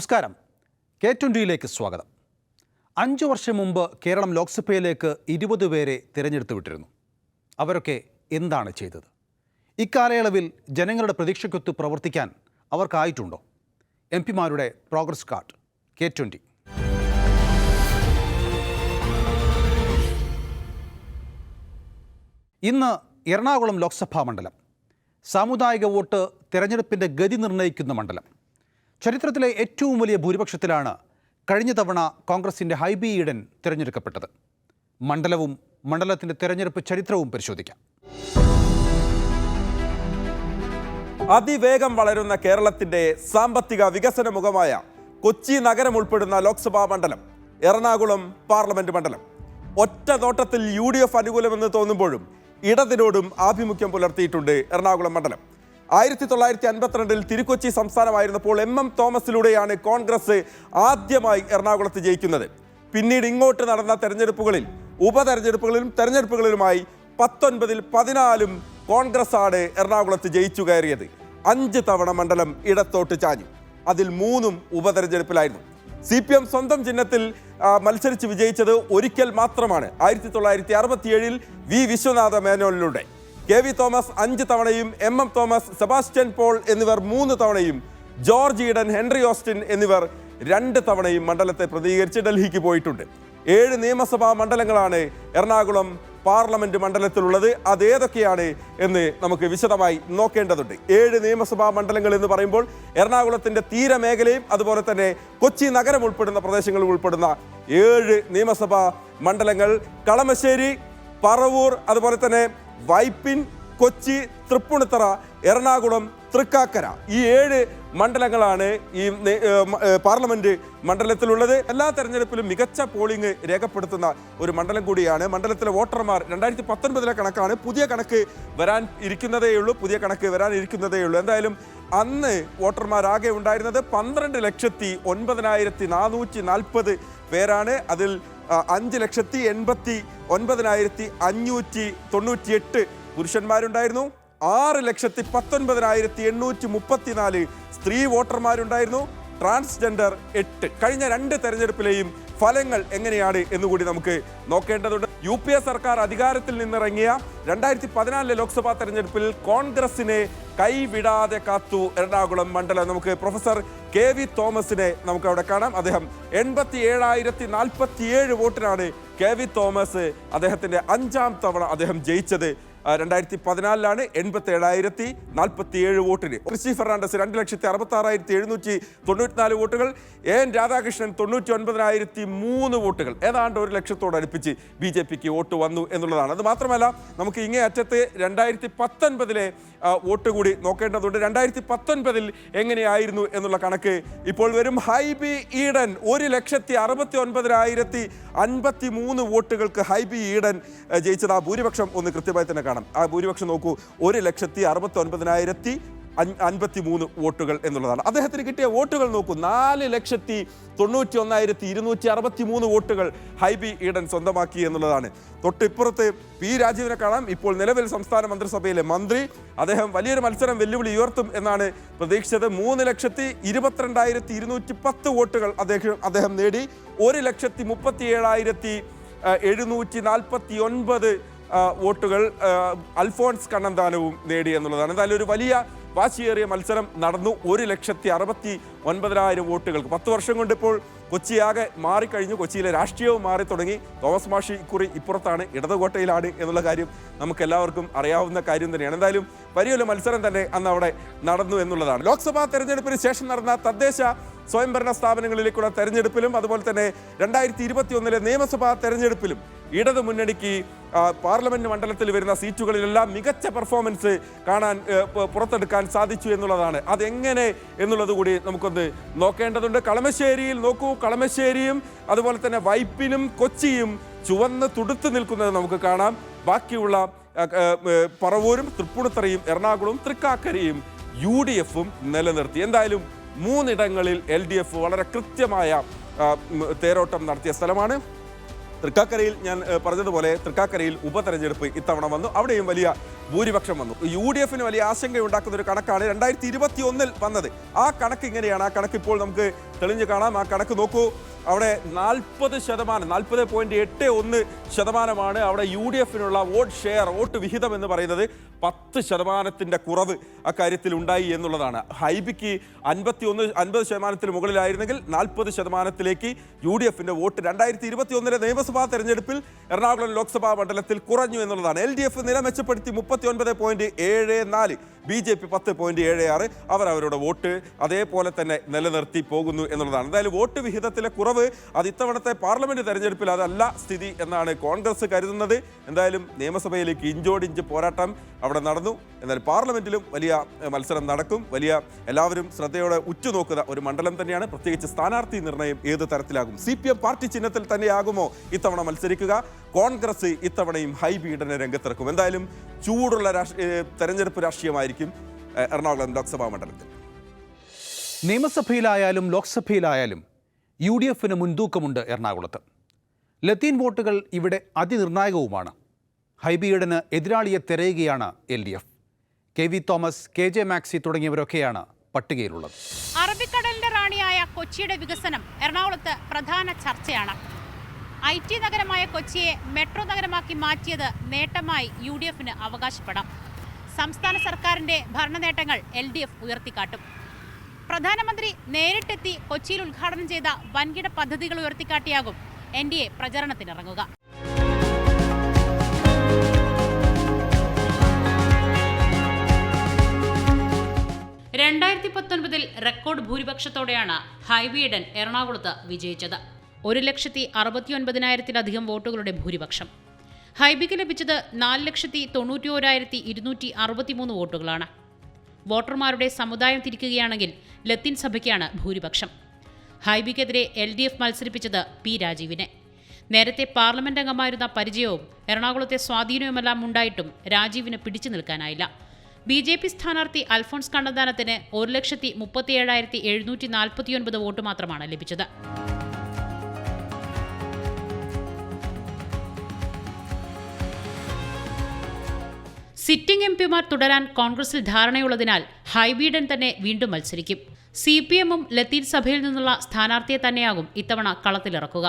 നമസ്കാരം. കെ ട്വന്റിയിലേക്ക് സ്വാഗതം. അഞ്ച് വർഷം മുമ്പ് കേരളം ലോക്സഭയിലേക്ക് ഇരുപത് പേരെ തിരഞ്ഞെടുത്തു വിട്ടിരുന്നു. അവരൊക്കെ എന്താണ് ചെയ്തത്? ഇക്കാലയളവിൽ ജനങ്ങളുടെ പ്രതീക്ഷയ്ക്കൊത്ത് പ്രവർത്തിക്കാൻ അവർക്കായിട്ടുണ്ടോ? എം പിമാരുടെ പ്രോഗ്രസ് കാർഡ് കെ ട്വന്റി ഇന്ന് എറണാകുളം ലോക്സഭാ മണ്ഡലം. സാമുദായിക വോട്ട് തിരഞ്ഞെടുപ്പിന്റെ ഗതി നിർണയിക്കുന്ന മണ്ഡലം. ചരിത്രത്തിലെ ഏറ്റവും വലിയ ഭൂരിപക്ഷത്തിലാണ് കഴിഞ്ഞ തവണ കോൺഗ്രസിന്റെ ഹൈബി ഈഡൻ തിരഞ്ഞെടുക്കപ്പെട്ടത്. മണ്ഡലവും മണ്ഡലത്തിന്റെ തിരഞ്ഞെടുപ്പ് ചരിത്രവും പരിശോധിക്കാം. അതിവേഗം വളരുന്ന കേരളത്തിന്റെ സാമ്പത്തിക വികസന മുഖമായ കൊച്ചി നഗരം ഉൾപ്പെടുന്ന ലോക്സഭാ മണ്ഡലം എറണാകുളം പാർലമെന്റ് മണ്ഡലം. ഒറ്റ നോട്ടത്തിൽ യു ഡി എഫ് അനുകൂലമെന്ന് തോന്നുമ്പോഴും ഇടതിനോടും ആഭിമുഖ്യം പുലർത്തിയിട്ടുണ്ട് എറണാകുളം മണ്ഡലം. ആയിരത്തി തൊള്ളായിരത്തി അൻപത്തിരണ്ടിൽ തിരുക്കൊച്ചി സംസ്ഥാനമായിരുന്നപ്പോൾ എം എം തോമസിലൂടെയാണ് കോൺഗ്രസ് ആദ്യമായി എറണാകുളത്ത് ജയിക്കുന്നത്. പിന്നീട് ഇങ്ങോട്ട് നടന്ന തെരഞ്ഞെടുപ്പുകളിൽ ഉപതെരഞ്ഞെടുപ്പുകളിലും തെരഞ്ഞെടുപ്പുകളിലുമായി പത്തൊൻപതിൽ പതിനാലും കോൺഗ്രസ് ആണ് എറണാകുളത്ത് ജയിച്ചു കയറിയത്. അഞ്ച് തവണ മണ്ഡലം ഇടത്തോട്ട് ചാഞ്ഞു. അതിൽ മൂന്നും ഉപതെരഞ്ഞെടുപ്പിലായിരുന്നു. സി പി എം സ്വന്തം ചിഹ്നത്തിൽ മത്സരിച്ച് വിജയിച്ചത് ഒരിക്കൽ മാത്രമാണ്. ആയിരത്തി തൊള്ളായിരത്തി അറുപത്തിയേഴിൽ വി വിശ്വനാഥ മേനോനിലൂടെ. കെ വി തോമസ് അഞ്ച് തവണയും എം എം തോമസ് സെബാസ്റ്റ്യൻ പോൾ എന്നിവർ മൂന്ന് തവണയും ജോർജ് ഈഡൻ ഹെൻറി ഓസ്റ്റിൻ എന്നിവർ രണ്ട് തവണയും മണ്ഡലത്തെ പ്രതികരിച്ച് ഡൽഹിക്ക് പോയിട്ടുണ്ട്. ഏഴ് നിയമസഭാ മണ്ഡലങ്ങളാണ് എറണാകുളം പാർലമെന്റ് മണ്ഡലത്തിലുള്ളത്. അതേതൊക്കെയാണ് എന്ന് നമുക്ക് വിശദമായി നോക്കേണ്ടതുണ്ട്. ഏഴ് നിയമസഭാ മണ്ഡലങ്ങൾ എന്ന് പറയുമ്പോൾ എറണാകുളത്തിന്റെ തീരമേഖലയും അതുപോലെ തന്നെ കൊച്ചി നഗരം ഉൾപ്പെടുന്ന പ്രദേശങ്ങളും ഉൾപ്പെടുന്ന ഏഴ് നിയമസഭാ മണ്ഡലങ്ങൾ. കളമശ്ശേരി പറവൂർ അതുപോലെ തന്നെ വൈപ്പിൻ കൊച്ചി തൃപ്പൂണിത്തറ എറണാകുളം തൃക്കാക്കര ഈ ഏഴ് മണ്ഡലങ്ങളാണ് ഈ പാർലമെന്റ് മണ്ഡലത്തിലുള്ളത്. എല്ലാ തെരഞ്ഞെടുപ്പിലും മികച്ച പോളിംഗ് രേഖപ്പെടുത്തുന്ന ഒരു മണ്ഡലം കൂടിയാണ്. മണ്ഡലത്തിലെ വോട്ടർമാർ രണ്ടായിരത്തി പത്തൊൻപതിലെ കണക്കാണ് പുതിയ കണക്ക് വരാൻ ഇരിക്കുന്നതേയുള്ളൂ പുതിയ കണക്ക് വരാൻ ഇരിക്കുന്നതേയുള്ളൂ എന്തായാലും അന്ന് വോട്ടർമാരാകെ ഉണ്ടായിരുന്നത് പന്ത്രണ്ട് ലക്ഷത്തി ഒൻപതിനായിരത്തി നാനൂറ്റി നാൽപ്പത് പേരാണ്. അതിൽ അഞ്ച് ലക്ഷത്തി എൺപത്തി ഒൻപതിനായിരത്തി അഞ്ഞൂറ്റി തൊണ്ണൂറ്റിയെട്ട് പുരുഷന്മാരുണ്ടായിരുന്നു. ആറ് ലക്ഷത്തി പത്തൊൻപതിനായിരത്തി എണ്ണൂറ്റി മുപ്പത്തിനാല് സ്ത്രീ വോട്ടർമാരുണ്ടായിരുന്നു. ട്രാൻസ്ജെൻഡർ എട്ട്. കഴിഞ്ഞ രണ്ട് തെരഞ്ഞെടുപ്പിലെയും ഫലങ്ങൾ എങ്ങനെയാണ് എന്നുകൂടി നമുക്ക് നോക്കേണ്ടതുണ്ട്. യു പി എ സർക്കാർ അധികാരത്തിൽ നിന്നിറങ്ങിയ രണ്ടായിരത്തി പതിനാലിലെ ലോക്സഭാ തെരഞ്ഞെടുപ്പിൽ കോൺഗ്രസിനെ കൈവിടാതെ കാത്തു എറണാകുളം മണ്ഡലം. നമുക്ക് പ്രൊഫസർ കെ വി തോമസിനെ നമുക്ക് അവിടെ കാണാം. അദ്ദേഹം എൺപത്തി ഏഴായിരത്തി നാൽപ്പത്തി ഏഴ് വോട്ടിനാണ് കെ വി തോമസ് അദ്ദേഹത്തിന്റെ അഞ്ചാം തവണ അദ്ദേഹം ജയിച്ചത്. രണ്ടായിരത്തി പതിനാലിലാണ് എൺപത്തി ഏഴായിരത്തി നാൽപ്പത്തി ഏഴ് വോട്ടിന്. ക്രിസ്റ്റി ഫെർണാണ്ടസ് രണ്ട് ലക്ഷത്തി അറുപത്തി ആറായിരത്തി എഴുന്നൂറ്റി തൊണ്ണൂറ്റിനാല് വോട്ടുകൾ. എ എൻ രാധാകൃഷ്ണൻ തൊണ്ണൂറ്റി ഒൻപതിനായിരത്തി മൂന്ന് വോട്ടുകൾ. ഏതാണ്ട് ഒരു ലക്ഷത്തോടടുപ്പിച്ച് ബി ജെ പിക്ക് വോട്ട് വന്നു എന്നുള്ളതാണ്. അത് മാത്രമല്ല നമുക്ക് ഇങ്ങേ അറ്റത്ത് രണ്ടായിരത്തി പത്തൊൻപതിലെ വോട്ട് കൂടി നോക്കേണ്ടതുണ്ട്. രണ്ടായിരത്തി പത്തൊൻപതിൽ എങ്ങനെയായിരുന്നു എന്നുള്ള കണക്ക് ഇപ്പോൾ വരും. ഹൈബി ഈഡൻ ഒരു ലക്ഷത്തി അറുപത്തി ഒൻപതിനായിരത്തി അൻപത്തി മൂന്ന് വോട്ടുകൾക്ക് ഹൈബി ഈഡൻ ജയിച്ചത് ആ ഭൂരിപക്ഷം ഒന്ന് കൃത്യമായി തന്നെ കാണാം. ആ ഭൂരിപക്ഷം നോക്കൂ ഒരു ലക്ഷത്തി അറുപത്തി ഒൻപതിനായിരത്തി അൻപത്തി മൂന്ന് വോട്ടുകൾ എന്നുള്ളതാണ്. അദ്ദേഹത്തിന് കിട്ടിയ വോട്ടുകൾ നോക്കൂ നാല് ലക്ഷത്തി തൊണ്ണൂറ്റി ഒന്നായിരത്തി ഇരുന്നൂറ്റി അറുപത്തി മൂന്ന് വോട്ടുകൾ ഹൈബി ഈഡൻ സ്വന്തമാക്കി എന്നുള്ളതാണ്. തൊട്ടിപ്പുറത്ത് പി രാജീവിനെ കാണാം. ഇപ്പോൾ നിലവിൽ സംസ്ഥാന മന്ത്രിസഭയിലെ മന്ത്രി. അദ്ദേഹം വലിയൊരു മത്സരം വെല്ലുവിളി ഉയർത്തും എന്നാണ് പ്രതീക്ഷിച്ചത്. മൂന്ന് ലക്ഷത്തി ഇരുപത്തിരണ്ടായിരത്തി ഇരുന്നൂറ്റി പത്ത് വോട്ടുകൾ അദ്ദേഹം അദ്ദേഹം നേടി. ഒരു ലക്ഷത്തി മുപ്പത്തി ഏഴായിരത്തി എഴുന്നൂറ്റി നാൽപ്പത്തി ഒൻപത് വോട്ടുകൾ അൽഫോൺസ് കണ്ണന്താനവും നേടി എന്നുള്ളതാണ്. എന്തായാലും ഒരു വലിയ വാശിയേറിയ മത്സരം നടന്നു. ഒരു ലക്ഷത്തി അറുപത്തി ഒൻപതിനായിരം വോട്ടുകൾക്ക്. പത്ത് വർഷം കൊണ്ട് ഇപ്പോൾ കൊച്ചിയാകെ മാറിക്കഴിഞ്ഞു. കൊച്ചിയിലെ രാഷ്ട്രീയവും മാറി തുടങ്ങി. തോമസ് മാഷി ഇക്കുറി ഇപ്പുറത്താണ് ഇടതുകോട്ടയിലാണ് എന്നുള്ള കാര്യം നമുക്ക് എല്ലാവർക്കും അറിയാവുന്ന കാര്യം തന്നെയാണ്. എന്തായാലും വലിയൊരു മത്സരം തന്നെ അന്ന് അവിടെ നടന്നു എന്നുള്ളതാണ്. ലോക്സഭാ തെരഞ്ഞെടുപ്പിന് ശേഷം നടന്ന തദ്ദേശ സ്വയംഭരണ സ്ഥാപനങ്ങളിലേക്കുള്ള തെരഞ്ഞെടുപ്പിലും അതുപോലെ തന്നെ രണ്ടായിരത്തി ഇരുപത്തി ഒന്നിലെ നിയമസഭാ തെരഞ്ഞെടുപ്പിലും ഇടതു മുന്നണിക്ക് പാർലമെന്റ് മണ്ഡലത്തിൽ വരുന്ന സീറ്റുകളിലെല്ലാം മികച്ച പെർഫോമൻസ് കാണാൻ പുറത്തെടുക്കാൻ സാധിച്ചു എന്നുള്ളതാണ്. അതെങ്ങനെ എന്നുള്ളത് കൂടി നമുക്കൊന്ന് നോക്കേണ്ടതുണ്ട്. കളമശ്ശേരിയിൽ നോക്കൂ. കളമശ്ശേരിയും അതുപോലെ തന്നെ വൈപ്പിനും കൊച്ചിയും ചുവന്ന് തുടുത്ത് നിൽക്കുന്നത് നമുക്ക് കാണാം. ബാക്കിയുള്ള പറവൂരും തൃപ്പൂണിത്തറയും എറണാകുളവും തൃക്കാക്കരയും യു ഡി എഫും നിലനിർത്തി. എന്തായാലും മൂന്നിടങ്ങളിൽ എൽ ഡി എഫ് വളരെ കൃത്യമായ തേരോട്ടം നടത്തിയ സ്ഥലമാണ്. തൃക്കാക്കരയിൽ ഞാൻ പറഞ്ഞതുപോലെ തൃക്കാക്കരയിൽ ഉപതെരഞ്ഞെടുപ്പ് ഇത്തവണ വന്നു. അവിടെയും വലിയ ഭൂരിപക്ഷം വന്നു. യു ഡി എഫിന് വലിയ ആശങ്കയുണ്ടാക്കുന്ന ഒരു കണക്കാണ് രണ്ടായിരത്തി ഇരുപത്തി ഒന്നിൽ വന്നത്. ആ കണക്ക് ഇങ്ങനെയാണ്. ആ കണക്ക് ഇപ്പോൾ നമുക്ക് തെളിഞ്ഞു കാണാം. ആ കണക്ക് നോക്കൂ. അവിടെ നാൽപ്പത് ശതമാനം നാൽപ്പത് പോയിന്റ് എട്ട് ഒന്ന് ശതമാനമാണ് അവിടെ യു ഡി എഫിനുള്ള വോട്ട് ഷെയർ വോട്ട് വിഹിതം എന്ന് പറയുന്നത് പത്ത് ശതമാനത്തിന്റെ കുറവ് അക്കാര്യത്തിൽ ഉണ്ടായി എന്നുള്ളതാണ്. ഹൈബിക്ക് അൻപത്തി ഒന്ന് അൻപത് ശതമാനത്തിന് മുകളിലായിരുന്നെങ്കിൽ നാൽപ്പത് ശതമാനത്തിലേക്ക് യു ഡി എഫിന്റെ വോട്ട് രണ്ടായിരത്തി ഇരുപത്തി ഒന്നിലെ നിയമസഭാ തെരഞ്ഞെടുപ്പിൽ എറണാകുളം ലോക്സഭാ മണ്ഡലത്തിൽ കുറഞ്ഞു എന്നുള്ളതാണ്. എൽ ഡി എഫ് നില മെച്ചപ്പെടുത്തി മുപ്പത്തി ഒൻപത് പോയിന്റ് ഏഴ് നാല്. ബി ജെ പി പത്ത് പോയിന്റ് ഏഴ് ആറ് അവർ അവരുടെ വോട്ട് അതേപോലെ തന്നെ നിലനിർത്തി പോകുന്നു എന്നുള്ളതാണ്. എന്തായാലും വോട്ട് വിഹിതത്തിലെ കുറവ് അത് ഇത്തവണത്തെ പാർലമെന്റ് തെരഞ്ഞെടുപ്പിൽ അതല്ല സ്ഥിതി എന്നാണ് കോൺഗ്രസ് കരുതുന്നത്. എന്തായാലും നിയമസഭയിലേക്ക് ഇഞ്ചോടിഞ്ച് പോരാട്ടം അവിടെ നടന്നു. എന്നാൽ പാർലമെന്റിലും വലിയ മത്സരം നടക്കും. വലിയ എല്ലാവരും ശ്രദ്ധയോടെ ഉറ്റുനോക്കുന്ന ഒരു മണ്ഡലം തന്നെയാണ്. പ്രത്യേകിച്ച് സ്ഥാനാർത്ഥി നിർണയം ഏത് തരത്തിലാകും? സി പി എം പാർട്ടി ചിഹ്നത്തിൽ തന്നെയാകുമോ ഇത്തവണ മത്സരിക്കുക? കോൺഗ്രസ് ഇത്തവണയും ഹൈബീഡനെ രംഗത്തിറക്കും. എന്തായാലും ചൂടുള്ള രാഷ്ട്രീയ തെരഞ്ഞെടുപ്പ് രാഷ്ട്രീയമായിരിക്കും. ഏഹ്, എറണാകുളം ലോക്സഭാ മണ്ഡലത്തിൽ. നിയമസഭയിലായാലും ലോക്സഭയിലായാലും യു ഡി എഫിന് മുൻതൂക്കമുണ്ട് എറണാകുളത്ത്. ലത്തീൻ വോട്ടുകൾ ഇവിടെ അതിനിർണായകവുമാണ്. ഹൈബിയുടെ എതിരാളിയെ തിരയുകയാണ് L D F. K V Thomas K J Maxi തുടങ്ങിയവരൊക്കെയാണ് പട്ടികയിലുള്ളത്. അറബിക്കടലിന്റെ റാണിയായ കൊച്ചിയുടെ വികസനം എറണാകുളത്ത് പ്രധാന ചർച്ചയാണ്. ഐ ടി നഗരമായ കൊച്ചിയെ മെട്രോ നഗരമാക്കി മാറ്റിയത് നേട്ടമായി യു ഡി എഫിന് അവകാശപ്പെടാം. സംസ്ഥാന സർക്കാരിന്റെ ഭരണ നേട്ടങ്ങൾ എൽ ഡി എഫ് ഉയർത്തിക്കാട്ടും. പ്രധാനമന്ത്രി നേരിട്ടെത്തി കൊച്ചിയിൽ ഉദ്ഘാടനം ചെയ്ത വൻകിട പദ്ധതികൾ ഉയർത്തിക്കാട്ടിയാകും എൻ ഡി എ പ്രചരണത്തിനിറങ്ങുക. രണ്ടായിരത്തി പത്തൊൻപതിൽ റെക്കോർഡ് ഭൂരിപക്ഷത്തോടെയാണ് ഹൈബീഡൻ എറണാകുളത്ത് വിജയിച്ചത്. ഒരു ലക്ഷത്തി അറുപത്തിയൊൻപതിനായിരത്തിലധികം വോട്ടുകളുടെ ഭൂരിപക്ഷം. ഹൈബിക്ക് ലഭിച്ചത് നാല് ലക്ഷത്തി തൊണ്ണൂറ്റി ഓരായിരത്തി ഇരുന്നൂറ്റി അറുപത്തിമൂന്ന് വോട്ടുകളാണ്. വോട്ടർമാരുടെ സമുദായം തിരിക്കുകയാണെങ്കിൽ ലത്തീൻ സഭയ്ക്കാണ് ഭൂരിപക്ഷം. ഹൈബിക്കെതിരെ എൽ ഡി എഫ് മത്സരിപ്പിച്ചത് പി രാജീവിനെ. നേരത്തെ പാർലമെന്റ് അംഗമായിരുന്ന പരിചയവും എറണാകുളത്തെ സ്വാധീനവുമെല്ലാം ഉണ്ടായിട്ടും രാജീവിന് പിടിച്ചു നിൽക്കാനായില്ല. ബി ജെ പി സ്ഥാനാർത്ഥി അൽഫോൺസ് കണ്ണന്താനത്തിന് ഒരു ലക്ഷത്തി മുപ്പത്തിയേഴായിരത്തി എഴുന്നൂറ്റി നാൽപ്പത്തിയൊൻപത് വോട്ട് മാത്രമാണ് ലഭിച്ചത്. സിറ്റിംഗ് എം പിമാർ തുടരാൻ കോൺഗ്രസിൽ ധാരണയുള്ളതിനാൽ ഹൈബീഡൻ തന്നെ വീണ്ടും മത്സരിക്കും. സി പി എമ്മും ലത്തീൻ സഭയിൽ നിന്നുള്ള സ്ഥാനാർത്ഥിയെ തന്നെയാകും ഇത്തവണ കളത്തിലിറക്കുക.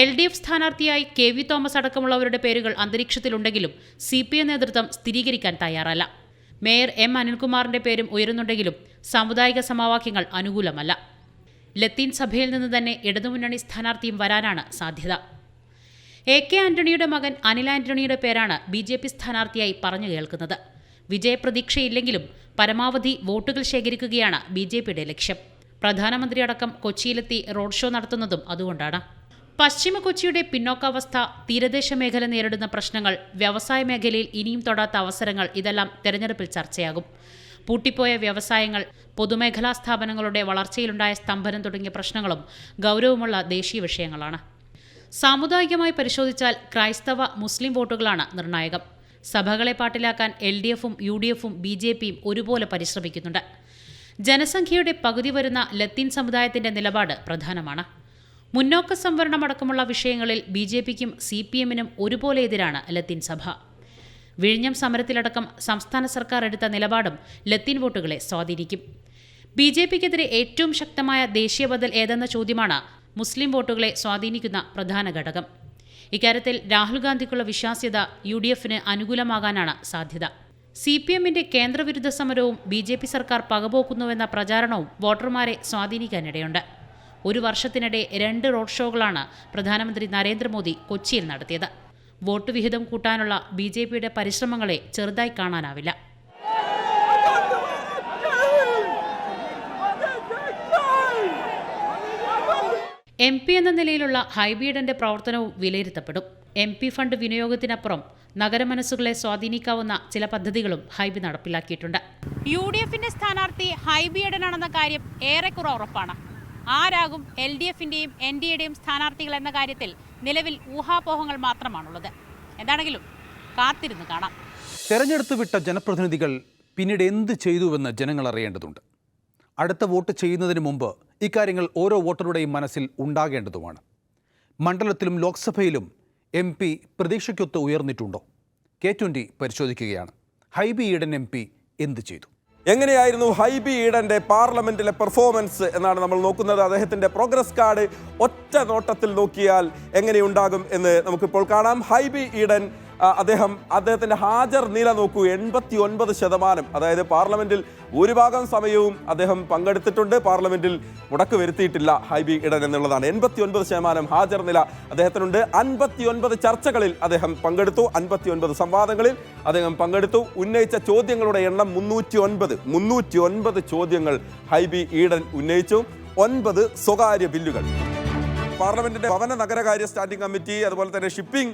എൽ ഡി എഫ് സ്ഥാനാർത്ഥിയായി കെ വി തോമസ് അടക്കമുള്ളവരുടെ പേരുകൾ അന്തരീക്ഷത്തിലുണ്ടെങ്കിലും സി പി എം നേതൃത്വം സ്ഥിരീകരിക്കാൻ തയ്യാറല്ല. മേയർ എം അനിൽകുമാറിന്റെ പേരും ഉയരുന്നുണ്ടെങ്കിലും സാമുദായിക സമവാക്യങ്ങൾ അനുകൂലമല്ല. ലത്തീൻ സഭയിൽ നിന്ന് തന്നെ ഇടതുമുന്നണി സ്ഥാനാർത്ഥിയും വരാനാണ് സാധ്യത. എ കെ ആന്റണിയുടെ മകൻ അനിൽ ആന്റണിയുടെ പേരാണ് ബി ജെ പി സ്ഥാനാർത്ഥിയായി പറഞ്ഞു കേൾക്കുന്നത്. വിജയപ്രതീക്ഷയില്ലെങ്കിലും പരമാവധി വോട്ടുകൾ ശേഖരിക്കുകയാണ് ബി ജെ പിയുടെ ലക്ഷ്യം. പ്രധാനമന്ത്രി അടക്കം കൊച്ചിയിലെത്തി റോഡ് ഷോ നടത്തുന്നതും അതുകൊണ്ടാണ്. പശ്ചിമ കൊച്ചിയുടെ പിന്നോക്കാവസ്ഥ തീരദേശ മേഖല നേരിടുന്ന പ്രശ്നങ്ങൾ വ്യവസായ മേഖലയിൽ ഇനിയും തൊടാത്ത അവസരങ്ങൾ ഇതെല്ലാം തെരഞ്ഞെടുപ്പിൽ ചർച്ചയാകും. പൂട്ടിപ്പോയ വ്യവസായങ്ങൾ പൊതുമേഖലാ സ്ഥാപനങ്ങളുടെ വളർച്ചയിലുണ്ടായ സ്തംഭനം തുടങ്ങിയ പ്രശ്നങ്ങളും ഗൗരവമുള്ള ദേശീയ വിഷയങ്ങളാണ്. സാമുദായികമായി പരിശോധിച്ചാൽ ക്രൈസ്തവ മുസ്ലിം വോട്ടുകളാണ് നിർണായകം. സഭകളെ പാട്ടിലാക്കാൻ എൽ ഡി എഫും യു ഡി എഫും ബി ജെ പിയും ഒരുപോലെ പരിശ്രമിക്കുന്നുണ്ട്. ജനസംഖ്യയുടെ പകുതി വരുന്ന ലത്തീൻ സമുദായത്തിന്റെ നിലപാട് പ്രധാനമാണ്. മുന്നോക്ക സംവരണമടക്കമുള്ള വിഷയങ്ങളിൽ ബി ജെ പിക്കും സി പി എമ്മിനും ഒരുപോലെ എതിരാണ് ലത്തീൻ സഭ. വിഴിഞ്ഞം സമരത്തിലടക്കം സംസ്ഥാന സർക്കാർ എടുത്ത നിലപാടും ലത്തീൻ വോട്ടുകളെ സ്വാധീനിക്കും. ബി ജെ പിക്കെതിരെ ഏറ്റവും ശക്തമായ ദേശീയ ബദൽ ഏതെന്ന ചോദ്യമാണ് മുസ്ലിം വോട്ടുകളെ സ്വാധീനിക്കുന്ന പ്രധാന ഘടകം. ഇക്കാര്യത്തിൽ രാഹുൽ ഗാന്ധിക്കുള്ള വിശ്വാസ്യത യു ഡി എഫിന് അനുകൂലമാകാനാണ് സാധ്യത. സി പി എമ്മിന്റെ കേന്ദ്രവിരുദ്ധ സമരവും ബി ജെ പി സർക്കാർ പകപോക്കുന്നുവെന്ന പ്രചാരണവും വോട്ടർമാരെ സ്വാധീനിക്കാനിടയുണ്ട്. ഒരു വർഷത്തിനിടെ രണ്ട് റോഡ് ഷോകളാണ് പ്രധാനമന്ത്രി നരേന്ദ്രമോദി കൊച്ചിയിൽ നടത്തിയത്. വോട്ട് വിഹിതം കൂട്ടാനുള്ള ബി പരിശ്രമങ്ങളെ ചെറുതായി കാണാനാവില്ല. എം പി എന്ന നിലയിലുള്ള ഹൈബീഡന്റെ പ്രവർത്തനവും വിലയിരുത്തപ്പെടും. എം പി ഫണ്ട് വിനിയോഗത്തിനപ്പുറം നഗരമനസ്സുകളെ സ്വാധീനിക്കാവുന്ന ചില പദ്ധതികളും ഹൈബി നടപ്പിലാക്കിയിട്ടുണ്ട്. യു ഡി എഫിന്റെ സ്ഥാനാർത്ഥി ഹൈബിയഡനാണെന്ന കാര്യം ഏറെക്കുറെ ഉറപ്പാണ്. ആരാകും എൽ ഡി എഫിന്റെയും എൻ ഡി എയുടെയും സ്ഥാനാർത്ഥികൾ എന്ന കാര്യത്തിൽ നിലവിൽ ഊഹാപോഹങ്ങൾ മാത്രമാണുള്ളത്. എന്താണെങ്കിലും കാത്തിരുന്ന് കാണാം. തെരഞ്ഞെടുത്ത് വിട്ട ജനപ്രതിനിധികൾ പിന്നീട് എന്ത് ചെയ്തുവെന്ന് ജനങ്ങൾ അറിയേണ്ടതുണ്ട്. അടുത്ത വോട്ട് ചെയ്യുന്നതിന് മുമ്പ് ഇക്കാര്യങ്ങൾ ഓരോ വോട്ടറുടെയും മനസ്സിൽ ഉണ്ടാകേണ്ടതുമാണ്. മണ്ഡലത്തിലും ലോക്സഭയിലും എം പി പ്രതീക്ഷയ്ക്കൊത്ത് ഉയർന്നിട്ടുണ്ടോ? കെ ട്വന്റി പരിശോധിക്കുകയാണ്. ഹൈബി ഈഡൻ എം പി എന്ത് ചെയ്തു? എങ്ങനെയായിരുന്നു ഹൈബി ഈഡന്റെ പാർലമെന്റിലെ പെർഫോമൻസ് എന്നാണ് നമ്മൾ നോക്കുന്നത്. അദ്ദേഹത്തിന്റെ പ്രോഗ്രസ് കാർഡ് ഒറ്റ നോട്ടത്തിൽ നോക്കിയാൽ എങ്ങനെയുണ്ടാകും എന്ന് നമുക്കിപ്പോൾ കാണാം. ഹൈബി ഈഡൻ അദ്ദേഹം അദ്ദേഹത്തിന്റെ ഹാജർ നില നോക്കൂ എൺപത്തി ഒൻപത് ശതമാനം. അതായത് പാർലമെന്റിൽ ഭൂരിഭാഗം സമയവും അദ്ദേഹം പങ്കെടുത്തിട്ടുണ്ട്. പാർലമെന്റിൽ മുടക്ക് വരുത്തിയിട്ടില്ല ഹൈബി ഇടൻ എന്നുള്ളതാണ്. എൺപത്തി ഒൻപത് ശതമാനം ഹാജർ നില അദ്ദേഹത്തിനുണ്ട്. അൻപത്തി ഒൻപത് ചർച്ചകളിൽ അദ്ദേഹം പങ്കെടുത്തു. അൻപത്തി ഒൻപത് സംവാദങ്ങളിൽ അദ്ദേഹം പങ്കെടുത്തു. ഉന്നയിച്ച ചോദ്യങ്ങളുടെ എണ്ണം മുന്നൂറ്റി ഒൻപത് മുന്നൂറ്റി ഒൻപത് ചോദ്യങ്ങൾ ഹൈബി ഈഡൻ ഉന്നയിച്ചു. ഒൻപത് സ്വകാര്യ ബില്ലുകൾ. പാർലമെന്റിന്റെ ഭവന നഗരകാര്യ സ്റ്റാൻഡിംഗ് കമ്മിറ്റി അതുപോലെ തന്നെ shipping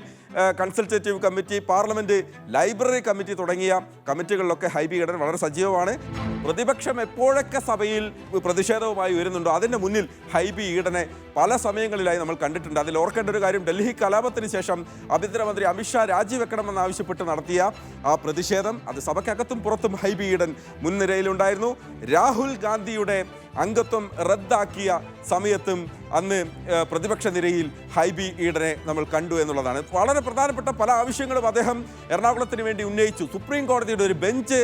consultative committee parliament library committee തുടങ്ങിയ കമ്മിറ്റികളിലൊക്കെ ഹൈബി ഘടന വളരെ സജീവമാണ്. പ്രതിപക്ഷം എപ്പോഴൊക്കെ സഭയിൽ പ്രതിഷേധവുമായി ഉയരുന്നുണ്ടോ അതിന്റെ മുന്നിൽ ഹൈബി ഈടനെ പല സമയങ്ങളിലായി നമ്മൾ കണ്ടിട്ടുണ്ട്. അതിൽ ഓർക്കേണ്ട ഒരു കാര്യം ഡൽഹി കലാപത്തിന് ശേഷം ആഭ്യന്തരമന്ത്രി അമിത്ഷാ രാജിവെക്കണമെന്ന് ആവശ്യപ്പെട്ട് നടത്തിയ ആ പ്രതിഷേധം അത് സഭയ്ക്കകത്തും പുറത്തും ഹൈബി ഈടൻ മുൻനിരയിലുണ്ടായിരുന്നു. രാഹുൽ ഗാന്ധിയുടെ അംഗത്വം റദ്ദാക്കിയ സമയത്തും അന്ന് പ്രതിപക്ഷ നിരയിൽ ഹൈബി ഈഡനെ നമ്മൾ കണ്ടു എന്നുള്ളതാണ്. വളരെ പ്രധാനപ്പെട്ട പല ആവശ്യങ്ങളും അദ്ദേഹം എറണാകുളത്തിന് വേണ്ടി ഉന്നയിച്ചു. സുപ്രീം കോടതിയുടെ ഒരു ബെഞ്ച്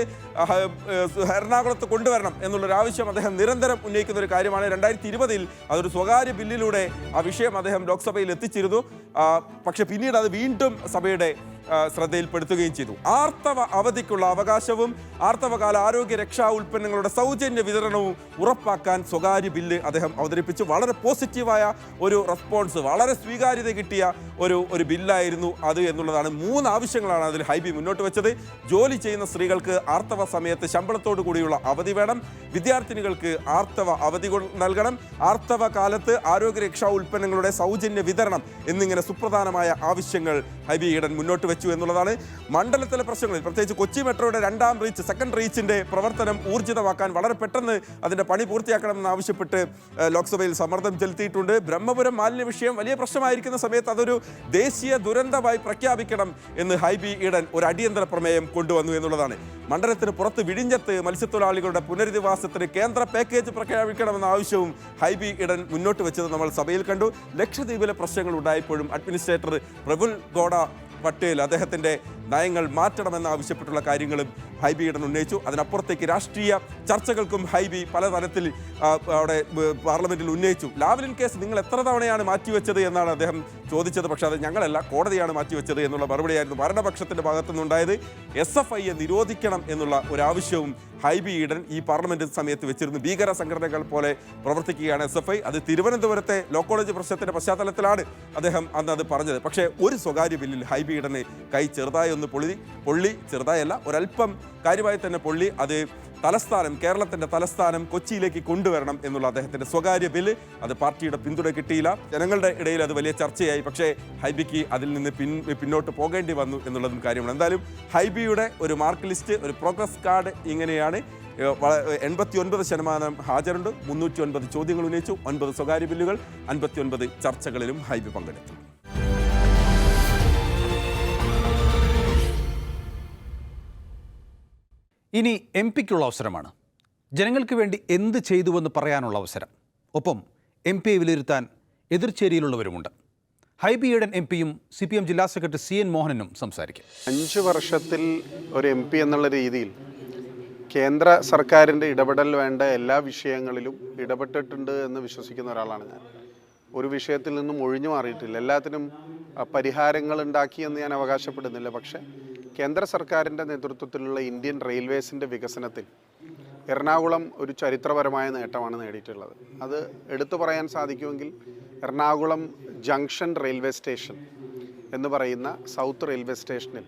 എറണാകുളത്ത് കൊണ്ടുവരണം എന്നുള്ളൊരു ആവശ്യം അദ്ദേഹം നിരന്തരം ഉന്നയിക്കുന്ന ഒരു കാര്യമാണ്. രണ്ടായിരത്തി ഇരുപതിൽ അതൊരു സ്വകാര്യ ബില്ലിലൂടെ ആ വിഷയം അദ്ദേഹം ലോക്സഭയിൽ എത്തിച്ചിരുന്നു. പക്ഷേ പിന്നീട് അത് വീണ്ടും സഭയുടെ ശ്രദ്ധയിൽപ്പെടുത്തുകയും ചെയ്തു. ആർത്തവ അവധിക്കുള്ള അവകാശവും ആർത്തവകാല ആരോഗ്യ രക്ഷാ ഉൽപ്പന്നങ്ങളുടെ സൗജന്യ വിതരണവും ഉറപ്പാക്കാൻ സ്വകാര്യ ബില്ല് അദ്ദേഹം അവതരിപ്പിച്ചു. വളരെ പോസിറ്റീവായ ഒരു റെസ്പോൺസ് വളരെ സ്വീകാര്യത കിട്ടിയ ഒരു ഒരു ബില്ലായിരുന്നു അത് എന്നുള്ളതാണ് മൂന്ന് ആവശ്യങ്ങളാണ് അതിൽ ഹൈബി മുന്നോട്ട് വെച്ചത്. ജോലി ചെയ്യുന്ന സ്ത്രീകൾക്ക് ആർത്തവ സമയത്ത് ശമ്പളത്തോടു കൂടിയുള്ള അവധി വേണം. വിദ്യാർത്ഥിനികൾക്ക് ആർത്തവ അവധി നൽകണം. ആർത്തവ കാലത്ത് ആരോഗ്യ രക്ഷാ ഉൽപ്പന്നങ്ങളുടെ സൗജന്യ വിതരണം എന്നിങ്ങനെ സുപ്രധാനമായ ആവശ്യങ്ങൾ ഹൈബി ഈഡൻ മുന്നോട്ട് വെച്ചു. എന്നുള്ളതാണ് മണ്ഡലത്തിലെ പ്രശ്നങ്ങളിൽ. പ്രത്യേകിച്ച് കൊച്ചി മെട്രോയുടെ രണ്ടാം റീച്ച് സെക്കൻഡ് റീച്ചിന്റെ പ്രവർത്തനം ഊർജിതമാക്കാൻ വളരെ പെട്ടെന്ന് അതിന്റെ പണി പൂർത്തിയാക്കണമെന്ന് ആവശ്യപ്പെട്ട് ലോക്സഭയിൽ സമ്മർദ്ദം ചെലുത്തിയിട്ടുണ്ട്. ബ്രഹ്മപുരം മാലിന്യ വിഷയം വലിയ പ്രശ്നമായിരിക്കുന്ന സമയത്ത് അതൊരു ദേശീയ ദുരന്തമായി പ്രഖ്യാപിക്കണം എന്ന് ഹൈബി ഈഡൻ ഒരു അടിയന്തര പ്രമേയം കൊണ്ടുവന്നു എന്നുള്ളതാണ്. മണ്ഡലത്തിന് പുറത്ത് വിഴിഞ്ഞത്ത് മത്സ്യത്തൊഴിലാളികളുടെ പുനരധിവാസത്തിന് കേന്ദ്ര പാക്കേജ് പ്രഖ്യാപിക്കണമെന്ന ആവശ്യവും ഹൈബി ഇടൻ മുന്നോട്ട് വെച്ചത് നമ്മൾ സഭയിൽ കണ്ടു. ലക്ഷദ്വീപിലെ പ്രശ്നങ്ങൾ ഉണ്ടായപ്പോഴും അഡ്മിനിസ്ട്രേറ്റർ പ്രഫുൽ ഗോഡ പട്ടേൽ അദ്ദേഹത്തിന്റെ നയങ്ങൾ മാറ്റണമെന്ന് ആവശ്യപ്പെട്ടുള്ള കാര്യങ്ങളും ഹൈബി ഇടൻ ഉന്നയിച്ചു. അതിനപ്പുറത്തേക്ക് രാഷ്ട്രീയ ചർച്ചകൾക്കും ഹൈബി പലതരത്തിൽ തരത്തിൽ അവിടെ പാർലമെന്റിൽ ഉന്നയിച്ചു. ലാവലിൻ കേസ് നിങ്ങൾ എത്ര തവണയാണ് മാറ്റിവെച്ചത് എന്നാണ് അദ്ദേഹം ചോദിച്ചത്. പക്ഷേ അത് ഞങ്ങളല്ല കോടതിയാണ് മാറ്റിവെച്ചത് എന്നുള്ള മറുപടിയായിരുന്നു ഭരണപക്ഷത്തിന്റെ ഭാഗത്തുനിന്നുണ്ടായത്. എസ് എഫ് ഐയെ നിരോധിക്കണം എന്നുള്ള ഒരു ആവശ്യവും ഹൈബി ഈഡൻ ഈ പാർലമെന്റ് സമയത്ത് വെച്ചിരുന്നു. ഭീകര സംഘടനകൾ പോലെ പ്രവർത്തിക്കുകയാണ് എസ് എഫ് ഐ. അത് തിരുവനന്തപുരത്തെ ലോ കോളേജ് പ്രശ്നത്തിന്റെ പശ്ചാത്തലത്തിലാണ് അദ്ദേഹം അന്ന് അത് പറഞ്ഞത്. പക്ഷേ ഒരു സ്വകാര്യ ബില്ലിൽ ഹൈബി ഈഡന് കൈ ചെറുതായി ഒന്ന് പൊളി പൊള്ളി ചെറുതായല്ല ഒരല്പം കാര്യമായി തന്നെ പൊള്ളി അത് തലസ്ഥാനം കേരളത്തിന്റെ തലസ്ഥാനം കൊച്ചിയിലേക്ക് കൊണ്ടുവരണം എന്നുള്ള അദ്ദേഹത്തിന്റെ സ്വകാര്യ ബില്ല്. അത് പാർട്ടിയുടെ പിന്തുണ കിട്ടിയില്ല. ജനങ്ങളുടെ ഇടയിൽ അത് വലിയ ചർച്ചയായി. പക്ഷേ ഹൈബിക്ക് അതിൽ നിന്ന് പിൻ പിന്നോട്ട് പോകേണ്ടി വന്നു എന്നുള്ളതും കാര്യമാണ്. എന്തായാലും ഹൈബിയുടെ ഒരു മാർക്ക് ലിസ്റ്റ് ഒരു പ്രോഗ്രസ് കാർഡ് ഇങ്ങനെയാണ്. എൺപത്തി ഒൻപത് ശതമാനം ഹാജരുണ്ട്. മുന്നൂറ്റി ഒൻപത് ചോദ്യങ്ങൾ ഉന്നയിച്ചു. ഒൻപത് സ്വകാര്യ ബില്ലുകൾ. അൻപത്തി ഒൻപത് ചർച്ചകളിലും ഹൈബി പങ്കെടുത്തു. ഇനി എം പിക്കുള്ള അവസരമാണ്. ജനങ്ങൾക്ക് വേണ്ടി എന്ത് ചെയ്തുവെന്ന് പറയാനുള്ള അവസരം. ഒപ്പം എം പിയെ വിലയിരുത്താൻ എതിർചേരിയിലുള്ളവരുമുണ്ട്. ഹൈബി ഈഡൻ എം പിയും സി പി എം ജില്ലാ സെക്രട്ടറി സി എൻ മോഹനനും സംസാരിക്കും. അഞ്ച് വർഷത്തിൽ ഒരു എം പി എന്നുള്ള രീതിയിൽ കേന്ദ്ര സർക്കാരിന്റെ ഇടപെടൽ വേണ്ട എല്ലാ വിഷയങ്ങളിലും ഇടപെട്ടിട്ടുണ്ട് എന്ന് വിശ്വസിക്കുന്ന ഒരാളാണ് ഞാൻ. ഒരു വിഷയത്തിൽ നിന്നും ഒഴിഞ്ഞു മാറിയിട്ടില്ല. എല്ലാത്തിനും പരിഹാരങ്ങൾ ഉണ്ടാക്കി എന്ന് ഞാൻ അവകാശപ്പെടുന്നില്ല. പക്ഷേ കേന്ദ്ര സർക്കാരിന്റെ നേതൃത്വത്തിലുള്ള ഇന്ത്യൻ റെയിൽവേസിന്റെ വികസനത്തിൽ എറണാകുളം ഒരു ചരിത്രപരമായ നേട്ടമാണ് നേടിയിട്ടുള്ളത്. അത് എടുത്തു പറയാൻ സാധിക്കുമെങ്കിൽ എറണാകുളം ജംഗ്ഷൻ റെയിൽവേ സ്റ്റേഷൻ എന്ന് പറയുന്ന സൗത്ത് റെയിൽവേ സ്റ്റേഷനിൽ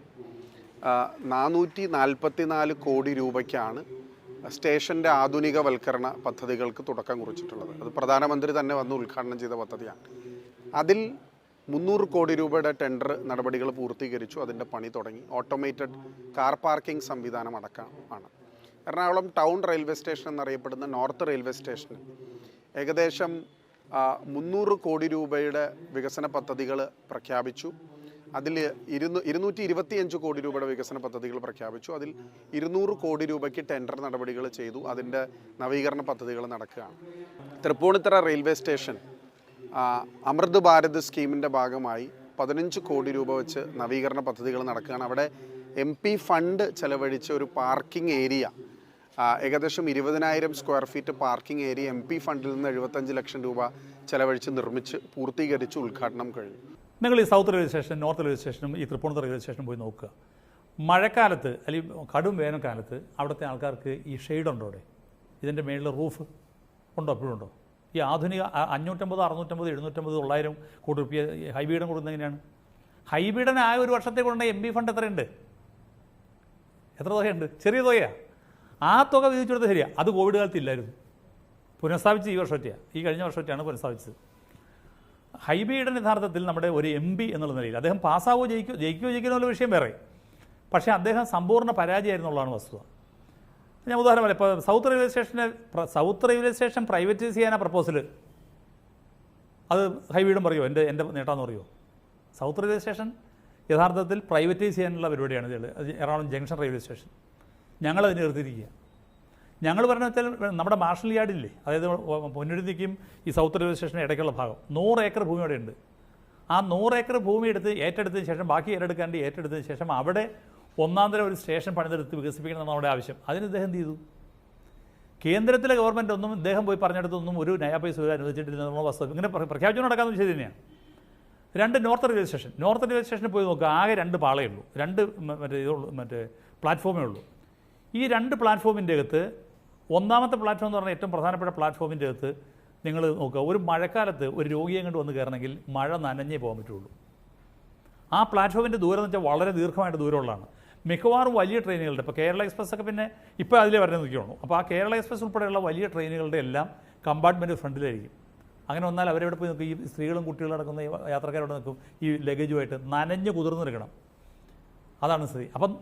നാനൂറ്റി നാൽപ്പത്തി നാല് കോടി രൂപയ്ക്കാണ് സ്റ്റേഷന്റെ ആധുനികവൽക്കരണ പദ്ധതികൾക്ക് തുടക്കം കുറിച്ചിട്ടുള്ളത്. അത് പ്രധാനമന്ത്രി തന്നെ വന്ന് ഉദ്ഘാടനം ചെയ്ത പദ്ധതിയാണ്. അതിൽ മുന്നൂറ് കോടി രൂപയുടെ ടെൻഡർ നടപടികൾ പൂർത്തീകരിച്ചു. അതിന്റെ പണി തുടങ്ങി. ഓട്ടോമേറ്റഡ് കാർ പാർക്കിംഗ് സംവിധാനം അടക്കം ആണ്. എറണാകുളം ടൗൺ റെയിൽവേ സ്റ്റേഷൻ എന്നറിയപ്പെടുന്ന നോർത്ത് റെയിൽവേ സ്റ്റേഷനിൽ ഏകദേശം മുന്നൂറ് കോടി രൂപയുടെ വികസന പദ്ധതികൾ പ്രഖ്യാപിച്ചു. അതിൽ ഇരുന്നൂ ഇരുന്നൂറ്റി ഇരുപത്തിയഞ്ച് കോടി രൂപയുടെ വികസന പദ്ധതികൾ പ്രഖ്യാപിച്ചു. അതിൽ ഇരുന്നൂറ് കോടി രൂപയ്ക്ക് ടെൻഡർ നടപടികൾ ചെയ്തു. അതിന്റെ നവീകരണ പദ്ധതികൾ നടക്കുകയാണ്. തൃപ്പൂണിത്തറ റെയിൽവേ സ്റ്റേഷൻ അമൃത് ഭാരത് സ്കീമിന്റെ ഭാഗമായി പതിനഞ്ച് കോടി രൂപ വെച്ച് നവീകരണ പദ്ധതികൾ നടക്കുകയാണ്. അവിടെ എം പി ഫണ്ട് ചെലവഴിച്ച ഒരു പാർക്കിംഗ് ഏരിയ ഏകദേശം ഇരുപതിനായിരം square feet parking area M P ഫണ്ടിൽ നിന്ന് എഴുപത്തഞ്ച് ലക്ഷം രൂപ ചെലവഴിച്ച് നിർമ്മിച്ച് പൂർത്തീകരിച്ച് ഉദ്ഘാടനം കഴിഞ്ഞു. നിങ്ങൾ ഈ south railway station north railway സ്റ്റേഷനും ഈ തൃപ്പൂണിത്തുറ റെയിൽവേ സ്റ്റേഷനും പോയി നോക്കുക. മഴക്കാലത്ത് അല്ലെങ്കിൽ കടും വേനൽക്കാലത്ത് അവിടുത്തെ ആൾക്കാർക്ക് ഈ ഷെയ്ഡ് ഉണ്ടോ അവിടെ? ഇതിന്റെ മേളിൽ റൂഫ് ഉണ്ടോ? എപ്പോഴും ഉണ്ടോ? ഈ ആധുനിക അഞ്ഞൂറ്റമ്പത് അറുന്നൂറ്റമ്പത് എഴുന്നൂറ്റമ്പത് തൊള്ളായിരം കോടി റുപ്യ ഹൈബീഡൻ കൊടുക്കുന്നത് എങ്ങനെയാണ്? ഹൈബീഡൻ ആയ ഒരു വർഷത്തെ കൊണ്ട് എം ബി ഫണ്ട് എത്രയുണ്ട്? എത്ര തുകയുണ്ട്? ചെറിയ തുകയാണ് ആ തുക വിധിച്ചെടുത്ത് ശരിയാണ് അത് കോവിഡ് കാലത്ത് ഇല്ലായിരുന്നു. പുനഃസ്ഥാപിച്ച് ഈ വർഷമൊറ്റയാണ് ഈ കഴിഞ്ഞ വർഷമൊറ്റയാണ് പുനഃസ്ഥാപിച്ചത്. ഹൈബീഡൻ യഥാർത്ഥത്തിൽ നമ്മുടെ ഒരു എം പി എന്നുള്ള നിലയിൽ അദ്ദേഹം പാസ്സാവോ ജയിക്കോ? ജയിക്കുകയോ എന്നുള്ള വിഷയം വേറെ. പക്ഷേ അദ്ദേഹം സമ്പൂർണ പരാജയമായിരുന്നുള്ളതാണ് വസ്തുത. ഞാൻ ഉദാഹരണം പറയാം ഇപ്പോൾ സൗത്ത് റെയിൽവേ സ്റ്റേഷനെ സൗത്ത് റെയിൽവേ സ്റ്റേഷൻ പ്രൈവറ്റൈസ് ചെയ്യാനാ പ്രപ്പോസൽ അത് ഹൈവീഡും പറയുമോ എന്റെ എന്റെ നേട്ടാന്ന് പറയുമോ സൗത്ത് റെയിൽവേ സ്റ്റേഷൻ യഥാർത്ഥത്തിൽ പ്രൈവറ്റൈസ് ചെയ്യാനുള്ള പരിപാടിയാണ് ഇത്. Ernakulam junction railway station. ഞങ്ങളതിന് നിർത്തിയിരിക്കുക ഞങ്ങൾ പറഞ്ഞ വെച്ചാൽ നമ്മുടെ മാർഷൽ യാർഡില്ലേ അതായത് പൊന്നുരുത്തിക്കും ഈ സൗത്ത് റെയിൽവേ സ്റ്റേഷന്റെ ഇടയ്ക്കുള്ള ഭാഗം. നൂറ് ഏക്കർ ഭൂമി അവിടെ ഉണ്ട് ആ നൂറ് ഏക്കർ ഭൂമി എടുത്ത് ഏറ്റെടുത്തതിന് ശേഷം ബാക്കി ഏറ്റെടുക്കാണ്ട് ഏറ്റെടുത്തതിന് ശേഷം അവിടെ ഒന്നാം തരം ഒരു സ്റ്റേഷൻ പണിതെടുത്ത് വികസിപ്പിക്കണം നമ്മുടെ ആവശ്യം. അതിന് ഇദ്ദേഹം എന്ത് ചെയ്തു? കേന്ദ്രത്തിലെ ഗവൺമെന്റ് ഒന്നും ഇദ്ദേഹം പോയി പറഞ്ഞെടുത്തൊന്നും ഒരു നയാ പൈസ അനുവദിച്ചിട്ടില്ല നമ്മുടെ വസ്തു. ഇങ്ങനെ പ്ര- പ്രഖ്യാപിച്ചു നടക്കാമെന്ന് ശരി തന്നെയാണ് രണ്ട് north railway station. North railway സ്റ്റേഷനിൽ പോയി നോക്കുക ആകെ രണ്ട് പാളേ ഉള്ളൂ. രണ്ട് മറ്റേ ഇതുള്ളൂ മറ്റേ പ്ലാറ്റ്ഫോമേ ഉള്ളൂ. ഈ രണ്ട് പ്ലാറ്റ്ഫോമിന്റെ അകത്ത് ഒന്നാമത്തെ പ്ലാറ്റ്ഫോം എന്ന് പറഞ്ഞാൽ ഏറ്റവും പ്രധാനപ്പെട്ട പ്ലാറ്റ്ഫോമിന്റെ അകത്ത് നിങ്ങൾ നോക്കുക ഒരു മഴക്കാലത്ത് ഒരു രോഗിയെ കൊണ്ട് വന്ന് കയറണമെങ്കിൽ മഴ നനഞ്ഞേ പോകാൻ പറ്റുള്ളൂ. ആ പ്ലാറ്റ്ഫോമിന്റെ ദൂരം എന്ന് വെച്ചാൽ വളരെ ദീർഘമായിട്ട് ദൂരമുള്ളതാണ്. മിക്കവാറും വലിയ ട്രെയിനുകളുടെ ഇപ്പോൾ കേരള എക്സ്പ്രസ് ഒക്കെ പിന്നെ ഇപ്പോൾ അതിലേ വരണേ നിൽക്കുകയുള്ളൂ. അപ്പോൾ ആ കേരള എക്സ്പ്രസ് ഉൾപ്പെടെയുള്ള വലിയ ട്രെയിനുകളുടെ എല്ലാം കമ്പാർട്ട്മെന്റ് ഫ്രണ്ടിലായിരിക്കും. അങ്ങനെ വന്നാൽ അവരെവിടെ പോയി നിൽക്കും? ഈ സ്ത്രീകളും കുട്ടികളും അടക്കുന്ന യാത്രക്കാരോട് നിൽക്കും. ഈ ലഗേജുമായിട്ട് നനഞ്ഞ് കുതിർന്ന് നിൽക്കണം. അതാണ് സ്ഥിതി. അപ്പം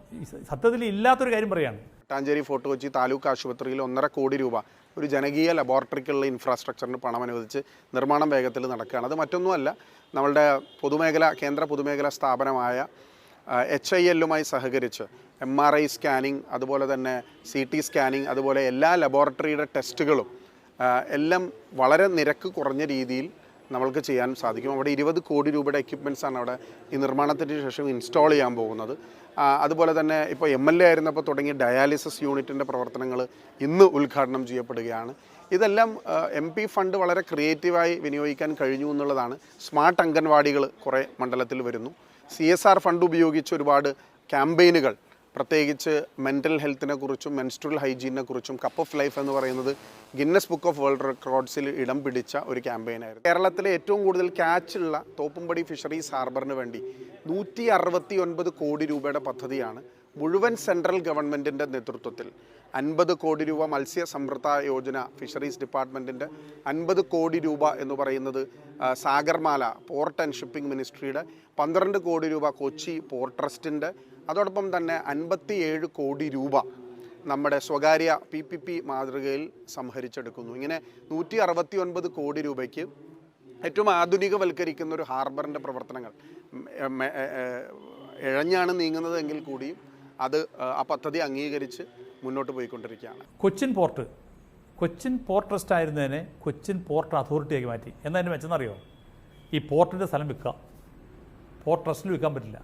സത്യത്തിൽ ഇല്ലാത്തൊരു കാര്യം പറയാണ്. മട്ടാഞ്ചേരി ഫോർട്ട് കൊച്ചി താലൂക്ക് ആശുപത്രിയിൽ ഒന്നര കോടി രൂപ ഒരു ജനകീയ ലബോറട്ടറിക്കുള്ള ഇൻഫ്രാസ്ട്രക്ചറിന് പണം അനുവദിച്ച് നിർമ്മാണം വേഗത്തിൽ നടക്കുകയാണ്. അത് മറ്റൊന്നുമല്ല നമ്മളുടെ പൊതുമേഖല കേന്ദ്ര പൊതുമേഖല സ്ഥാപനമായ എച്ച് ഐ എല്ലുമായി സഹകരിച്ച് എം ആർ ഐ സ്കാനിങ് അതുപോലെ തന്നെ സി ടി സ്കാനിങ് അതുപോലെ എല്ലാ ലബോറട്ടറിയുടെ ടെസ്റ്റുകളും എല്ലാം വളരെ നിരക്ക് കുറഞ്ഞ രീതിയിൽ നമ്മൾക്ക് ചെയ്യാൻ സാധിക്കും. അവിടെ ഇരുപത് കോടി രൂപയുടെ എക്യുപ്മെന്റ്സ് ആണ് അവിടെ ഈ നിർമ്മാണത്തിന് ശേഷം ഇൻസ്റ്റാൾ ചെയ്യാൻ പോകുന്നത്. അതുപോലെ തന്നെ ഇപ്പോൾ എം എൽ എ ആയിരുന്നപ്പോൾ തുടങ്ങിയ ഡയാലിസിസ് യൂണിറ്റിന്റെ പ്രവർത്തനങ്ങൾ ഇന്ന് ഉദ്ഘാടനം ചെയ്യപ്പെടുകയാണ്. ഇതെല്ലാം എം പി ഫണ്ട് വളരെ ക്രിയേറ്റീവായി വിനിയോഗിക്കാൻ കഴിഞ്ഞു എന്നുള്ളതാണ്. സ്മാർട്ട് അംഗൻവാടികൾ കുറേ മണ്ഡലത്തിൽ വരുന്നു. സി എസ് ആർ ഫണ്ട് ഉപയോഗിച്ച് ഒരുപാട് ക്യാമ്പയിനുകൾ പ്രത്യേകിച്ച് മെന്റൽ ഹെൽത്തിനെ കുറിച്ചും മെൻസ്ട്രൽ ഹൈജീനെ കുറിച്ചും കപ്പ് ഓഫ് ലൈഫ് എന്ന് പറയുന്നത് ഗിന്നസ് ബുക്ക് ഓഫ് വേൾഡ് റെക്കോർഡ്സിൽ ഇടം പിടിച്ച ഒരു ക്യാമ്പയിനായിരുന്നു കേരളത്തിലെ ഏറ്റവും കൂടുതൽ ക്യാച്ചുള്ള തോപ്പുംപടി ഫിഷറീസ് ഹാർബറിന് വേണ്ടി നൂറ്റി അറുപത്തി ഒൻപത് കോടി രൂപയുടെ പദ്ധതിയാണ് മുഴുവൻ സെൻട്രൽ ഗവൺമെന്റിന്റെ നേതൃത്വത്തിൽ അൻപത് കോടി രൂപ മത്സ്യ സമൃദ്ധ യോജന ഫിഷറീസ് ഡിപ്പാർട്ട്മെന്റിന്റെ അൻപത് കോടി രൂപ എന്ന് പറയുന്നത് സാഗർമാല പോർട്ട് ആൻഡ് ഷിപ്പിംഗ് മിനിസ്ട്രിയുടെ പന്ത്രണ്ട് കോടി രൂപ കൊച്ചി പോർട്ട് ട്രസ്റ്റിന്റെ അതോടൊപ്പം തന്നെ അൻപത്തിയേഴ് കോടി രൂപ നമ്മുടെ സ്വകാര്യ പി പി പി മാതൃകയിൽ സംഹരിച്ചെടുക്കുന്നു. ഇങ്ങനെ നൂറ്റി അറുപത്തി ഒൻപത് കോടി രൂപയ്ക്ക് ഏറ്റവും ആധുനികവൽക്കരിക്കുന്ന ഒരു ഹാർബറിന്റെ പ്രവർത്തനങ്ങൾ ഇഴഞ്ഞാണ് നീങ്ങുന്നത് എങ്കിൽ കൂടിയും അത് ആ പദ്ധതി അംഗീകരിച്ച് മുന്നോട്ട് പോയിക്കൊണ്ടിരിക്കുകയാണ്. Cochin port Cochin port trust ആയിരുന്നതിനെ Cochin port അതോറിറ്റിയാക്കി മാറ്റി. എന്നതിന് മെച്ചെന്നറിയോ ഈ പോർട്ടിന്റെ സ്ഥലം വിൽക്കാം പോർട്ട് ട്രസ്റ്റിൽ വിൽക്കാൻ പറ്റില്ല.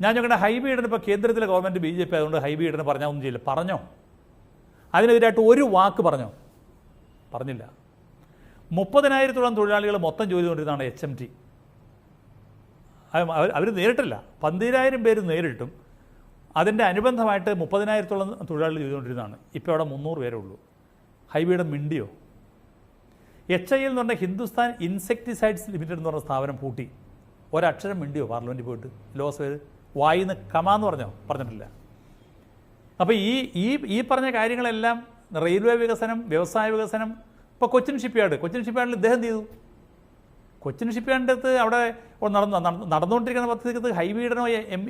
ഞാൻ ഞങ്ങളുടെ ഹൈബി ഹൈബീഡിന് ഇപ്പോൾ കേന്ദ്രത്തിലെ ഗവൺമെന്റ് ബി ജെ പി ആയതുകൊണ്ട് ഹൈബീഡിന് പറഞ്ഞാൽ ഒന്നും ചെയ്യില്ല. പറഞ്ഞോ? അതിനെതിരായിട്ട് ഒരു വാക്ക് പറഞ്ഞോ? പറഞ്ഞില്ല. മുപ്പതിനായിരത്തോളം തൊഴിലാളികൾ മൊത്തം ജോലി കൊണ്ടിരുന്നതാണ് എച്ച് എം ടി. അവർ നേരിട്ടില്ല. പന്തിരായിരം പേര് നേരിട്ടും അതിന്റെ അനുബന്ധമായിട്ട് മുപ്പതിനായിരത്തോളം തൊഴിലാളികൾ ചെയ്തുകൊണ്ടിരുന്നതാണ്. ഇപ്പോൾ അവിടെ മുന്നൂറ് പേരേ ഉള്ളൂ. ഹൈവേയുടെ മിണ്ടിയോ? എച്ച് ഐ എൽ എന്ന് പറഞ്ഞ ഹിന്ദുസ്ഥാൻ ഇൻസെക്ടിസൈഡ്സ് ലിമിറ്റഡ് എന്ന് പറഞ്ഞ സ്ഥാപനം പൂട്ടി. ഒരക്ഷരം മിണ്ടിയോ പാർലമെന്റിൽ പോയിട്ട്? ലോക്സഭയിൽ വായിന്ന് കമാന്ന് പറഞ്ഞോ? പറഞ്ഞിട്ടില്ല. അപ്പോൾ ഈ ഈ ഈ പറഞ്ഞ കാര്യങ്ങളെല്ലാം റെയിൽവേ വികസനം വ്യവസായ വികസനം ഇപ്പോൾ കൊച്ചിൻ ഷിപ്പ്യാർഡ്. കൊച്ചിൻ ഷിപ്പ്യാർഡിൽ ഇദ്ദേഹം ചെയ്തു? കൊച്ചിൻ അടുത്ത് അവിടെ നടന്നു നടന്നു- നടന്നുകൊണ്ടിരിക്കുന്ന പദ്ധതിക്ക് ഹൈവീഡനോ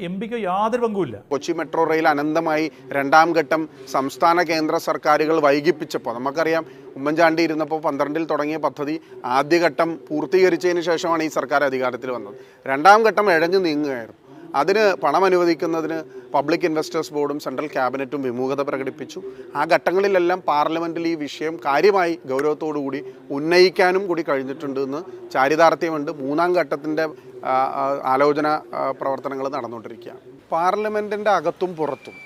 എം പിക്കോ യാതൊരു പങ്കുമില്ല. കൊച്ചി മെട്രോ റെയിൽ അനന്തമായി രണ്ടാം ഘട്ടം സംസ്ഥാന കേന്ദ്ര സർക്കാരുകൾ വൈകിപ്പിച്ചപ്പോൾ നമുക്കറിയാം ഉമ്മൻചാണ്ടി ഇരുന്നപ്പോൾ പന്ത്രണ്ടിൽ തുടങ്ങിയ പദ്ധതി ആദ്യഘട്ടം പൂർത്തീകരിച്ചതിന് ശേഷമാണ് ഈ സർക്കാർ അധികാരത്തിൽ വന്നത്. രണ്ടാം ഘട്ടം ഇഴഞ്ഞു നീങ്ങുകയായിരുന്നു. അതിന് പണം അനുവദിക്കുന്നതിന് പബ്ലിക് ഇൻവെസ്റ്റേഴ്സ് ബോർഡും സെൻട്രൽ ക്യാബിനറ്റും വിമുഖത പ്രകടിപ്പിച്ചു. ആ ഘട്ടങ്ങളിലെല്ലാം പാർലമെന്റിൽ ഈ വിഷയം കാര്യമായി ഗൗരവത്തോടു കൂടി ഉന്നയിക്കാനും കൂടി കഴിഞ്ഞിട്ടുണ്ട് എന്ന് ചാരിതാർത്ഥ്യമുണ്ട്. മൂന്നാം ഘട്ടത്തിന്റെ ആലോചന പ്രവർത്തനങ്ങൾ നടന്നുകൊണ്ടിരിക്കുകയാണ്. പാർലമെന്റിന്റെ അകത്തും പുറത്തും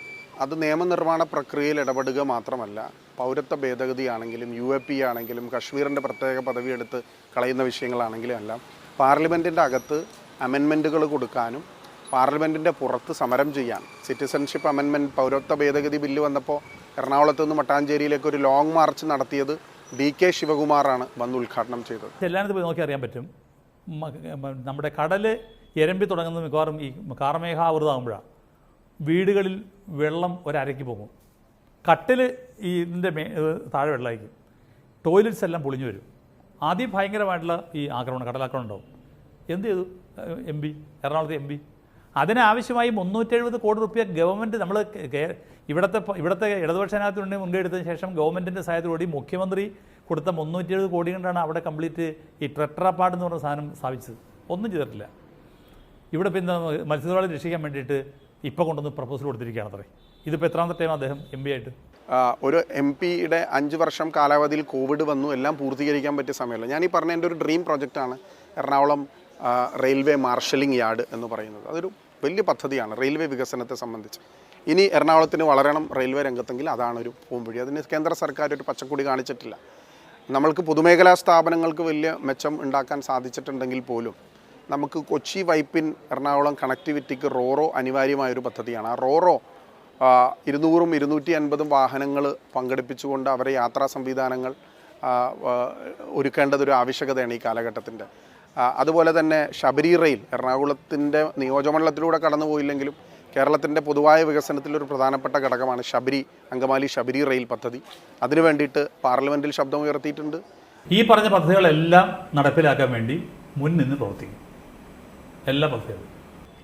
അത് നിയമനിർമ്മാണ പ്രക്രിയയിൽ ഇടപെടുക മാത്രമല്ല പൗരത്വ ഭേദഗതിയാണെങ്കിലും യു എ പി ആണെങ്കിലും കശ്മീരിന്റെ പ്രത്യേക പദവി എടുത്ത് കളയുന്ന വിഷയങ്ങളാണെങ്കിലും എല്ലാം പാർലമെന്റിന്റെ അകത്ത് അമെൻമെന്റുകൾ കൊടുക്കാനും പാർലമെന്റിന്റെ പുറത്ത് സമരം ചെയ്യാൻ സിറ്റിസൺഷിപ്പ് അമെൻമെന്റ് പൗരത്വ ഭേദഗതി ബില്ല് വന്നപ്പോൾ എറണാകുളത്ത് നിന്ന് മട്ടാഞ്ചേരിയിലേക്ക് ഒരു ലോങ് മാർച്ച് നടത്തിയത് ഡി കെ ശിവകുമാറാണ് വന്ന് ഉദ്ഘാടനം ചെയ്തത്. ചെല്ലാനത്ത് പോയി നോക്കി അറിയാൻ പറ്റും. നമ്മുടെ കടൽ എരമ്പി തുടങ്ങുന്ന മിക്കവാറും ഈ കാർമേഘാവൃതമാകുമ്പോഴാണ് വീടുകളിൽ വെള്ളം ഒരരയ്ക്ക് പോകും. കട്ടിൽ ഈ ഇതിന്റെ മേ താഴെ വെള്ളമായിരിക്കും. ടോയ്ലറ്റ്സ് എല്ലാം പൊളിഞ്ഞു വരും. ആദ്യം ഭയങ്കരമായിട്ടുള്ള ഈ ആക്രമണം കടലാക്രമണം ഉണ്ടാവും. എന്ത് ചെയ്തു എം പി എറണാകുളത്തെ എം പി? അതിനാവശ്യമായി മുന്നൂറ്റി എഴുപത് കോടി റുപ്യ ഗവൺമെന്റ് നമ്മൾ ഇവിടുത്തെ ഇവിടുത്തെ ഇടതുപക്ഷ മുൻകൈയെടുത്തതിന് ശേഷം ഗവൺമെന്റിന്റെ സഹായത്തോടുകൂടി മുഖ്യമന്ത്രി കൊടുത്ത മുന്നൂറ്റി എഴുപത് കോടി കൊണ്ടാണ് അവിടെ കംപ്ലീറ്റ് ഈ ട്രെട്രാപ്പാഡ് എന്ന് പറഞ്ഞ സാധനം സ്ഥാപിച്ചത്. ഒന്നും ചെയ്തിട്ടില്ല. ഇവിടെ പിന്നെ മത്സ്യത്തൊഴിലാളി രക്ഷിക്കാൻ വേണ്ടിയിട്ട് ഇപ്പോൾ കൊണ്ടുവന്ന് പ്രപ്പോസൽ കൊടുത്തിരിക്കുകയാണ് അത്രേ. ഇതിപ്പോൾ എത്രാമത്തെ ടൈം അദ്ദേഹം എം പി ആയിട്ട്? ഒരു എം പിയുടെ അഞ്ച് വർഷം കാലാവധിയിൽ കോവിഡ് വന്നു. എല്ലാം പൂർത്തീകരിക്കാൻ പറ്റിയ സമയമല്ല. ഞാൻ ഈ പറഞ്ഞ എന്റെ ഒരു ഡ്രീം പ്രൊജക്റ്റാണ് എറണാകുളം റെയിൽവേ മാർഷലിംഗ് യാർഡ് എന്ന് പറയുന്നത്. അതൊരു വലിയ പദ്ധതിയാണ് റെയിൽവേ വികസനത്തെ സംബന്ധിച്ച്. ഇനി എറണാകുളത്തിന് വളരണം റെയിൽവേ രംഗത്തെങ്കിൽ അതാണ് ഒരു പൂമ്പൊഴി. അതിന് കേന്ദ്ര സർക്കാർ ഒരു പച്ചക്കൂടി കാണിച്ചിട്ടില്ല. നമ്മൾക്ക് പൊതുമേഖലാ സ്ഥാപനങ്ങൾക്ക് വലിയ മെച്ചം ഉണ്ടാക്കാൻ സാധിച്ചിട്ടുണ്ടെങ്കിൽ പോലും നമുക്ക് കൊച്ചി വൈപ്പിൻ എറണാകുളം കണക്ടിവിറ്റിക്ക് റോറോ അനിവാര്യമായൊരു പദ്ധതിയാണ്. ആ റോറോ ഇരുന്നൂറും ഇരുന്നൂറ്റി അൻപതും വാഹനങ്ങൾ പങ്കെടുപ്പിച്ചുകൊണ്ട് അവരെ യാത്രാ സംവിധാനങ്ങൾ ഒരുക്കേണ്ടതൊരു ആവശ്യകതയാണ് ഈ കാലഘട്ടത്തിന്റെ. അതുപോലെ തന്നെ ശബരി എറണാകുളത്തിന്റെ നിയോജകമണ്ഡലത്തിലൂടെ കടന്നു പോയില്ലെങ്കിലും കേരളത്തിന്റെ പൊതുവായ വികസനത്തിലൊരു പ്രധാനപ്പെട്ട ഘടകമാണ് ശബരി അങ്കമാലി ശബരി റെയിൽ പദ്ധതി. അതിനു വേണ്ടിയിട്ട് പാർലമെന്റിൽ ശബ്ദം ഉയർത്തിയിട്ടുണ്ട്. ഈ പറഞ്ഞ പദ്ധതികളെല്ലാം നടപ്പിലാക്കാൻ വേണ്ടി മുൻനിന്ന് പ്രവർത്തിക്കും. എല്ലാ പദ്ധതികളും.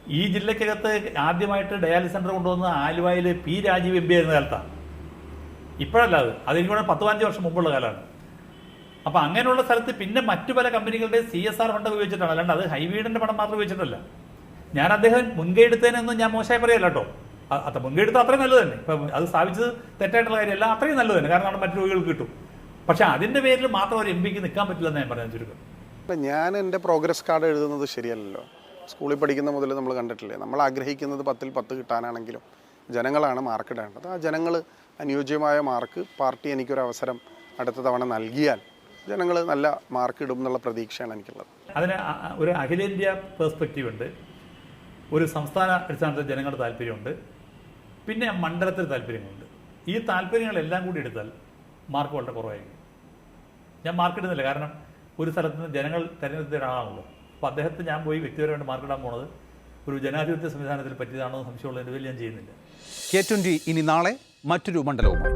ഈ ജില്ലയ്ക്കകത്ത് ആദ്യമായിട്ട് ഡയാലിസ് സെന്റർ കൊണ്ടുവന്ന ആലുവയിൽ പി രാജീവ് എം പി ആയിരുന്ന കാലത്താണ്. ഇപ്പോഴല്ല അത്. അതെനിക്ക് കൂടെ പത്ത് പതിനഞ്ച് വർഷം മുമ്പുള്ള കാലമാണ്. അപ്പോൾ അങ്ങനെയുള്ള സ്ഥലത്ത് പിന്നെ മറ്റു പല കമ്പനികളുടെ സി എസ് ആർ ഫണ്ട് ഉപയോഗിച്ചിട്ടാണ്. അല്ലാണ്ട് അത് ഹൈവീഡിന്റെ പണം മാത്രം ഉപയോഗിച്ചിട്ടല്ല. ഞാൻ അദ്ദേഹം മുൻകൈ എടുത്തതിനൊന്നും ഞാൻ മോശമായി പറയല്ല കേട്ടോ. അത് മുൻകൈ എടുത്താൽ അത്രയും നല്ലത് തന്നെ. ഇപ്പം അത് സ്ഥാപിച്ചത് തെറ്റായിട്ടുള്ള കാര്യമല്ല. അത്രയും നല്ലത് തന്നെ. കാരണം അവിടെ മറ്റു രോഗികൾക്ക് കിട്ടും. പക്ഷെ അതിന്റെ പേരിൽ മാത്രം ഒരു എം പിക്ക് നിൽക്കാൻ പറ്റില്ലെന്ന് ഞാൻ പറയാൻ ചുരുക്കം. ഞാൻ എന്റെ പ്രോഗ്രസ് കാർഡ് എഴുതുന്നത് ശരിയല്ലല്ലോ. സ്കൂളിൽ പഠിക്കുന്ന മുതൽ നമ്മൾ കണ്ടിട്ടില്ലേ? നമ്മൾ ആഗ്രഹിക്കുന്നത് പത്തിൽ പത്ത് കിട്ടാനാണെങ്കിലും ജനങ്ങളാണ് മാർക്ക് ഇടേണ്ടത്. ആ ജനങ്ങൾ അനുയോജ്യമായ മാർക്ക് പാർട്ടി എനിക്കൊരു അവസരം അടുത്ത തവണ നൽകിയാൽ ജനങ്ങൾ നല്ല മാർക്ക് ഇടും എന്നുള്ള പ്രതീക്ഷയാണ് എനിക്കുള്ളത്. അതിന് ഒരു അഖിലേന്ത്യാ പെർസ്പെക്റ്റീവ് ഉണ്ട്. ഒരു സംസ്ഥാന അടിസ്ഥാനത്തിൽ ജനങ്ങളുടെ താല്പര്യമുണ്ട്. പിന്നെ മണ്ഡലത്തിൽ താല്പര്യങ്ങളുണ്ട്. ഈ താല്പര്യങ്ങളെല്ലാം കൂടി എടുത്താൽ മാർക്ക് വളരെ കുറവായിരിക്കും. ഞാൻ മാർക്ക് ഇടുന്നില്ല കാരണം ഒരു സ്ഥലത്ത് നിന്ന് ജനങ്ങൾ തിരഞ്ഞെടുത്ത ഒരാളാണല്ലോ. അപ്പോൾ അദ്ദേഹത്തെ ഞാൻ പോയി വ്യക്തിപരമായിട്ട് മാർക്ക് ഇടാൻ പോണത് ഒരു ജനാധിപത്യ സംവിധാനത്തിൽ പറ്റിയതാണോ സംശയമുള്ള പേരിൽ ഞാൻ ചെയ്യുന്നില്ല. കെ ട്വന്റി ഇനി നാളെ മറ്റൊരു മണ്ഡലവുമായി.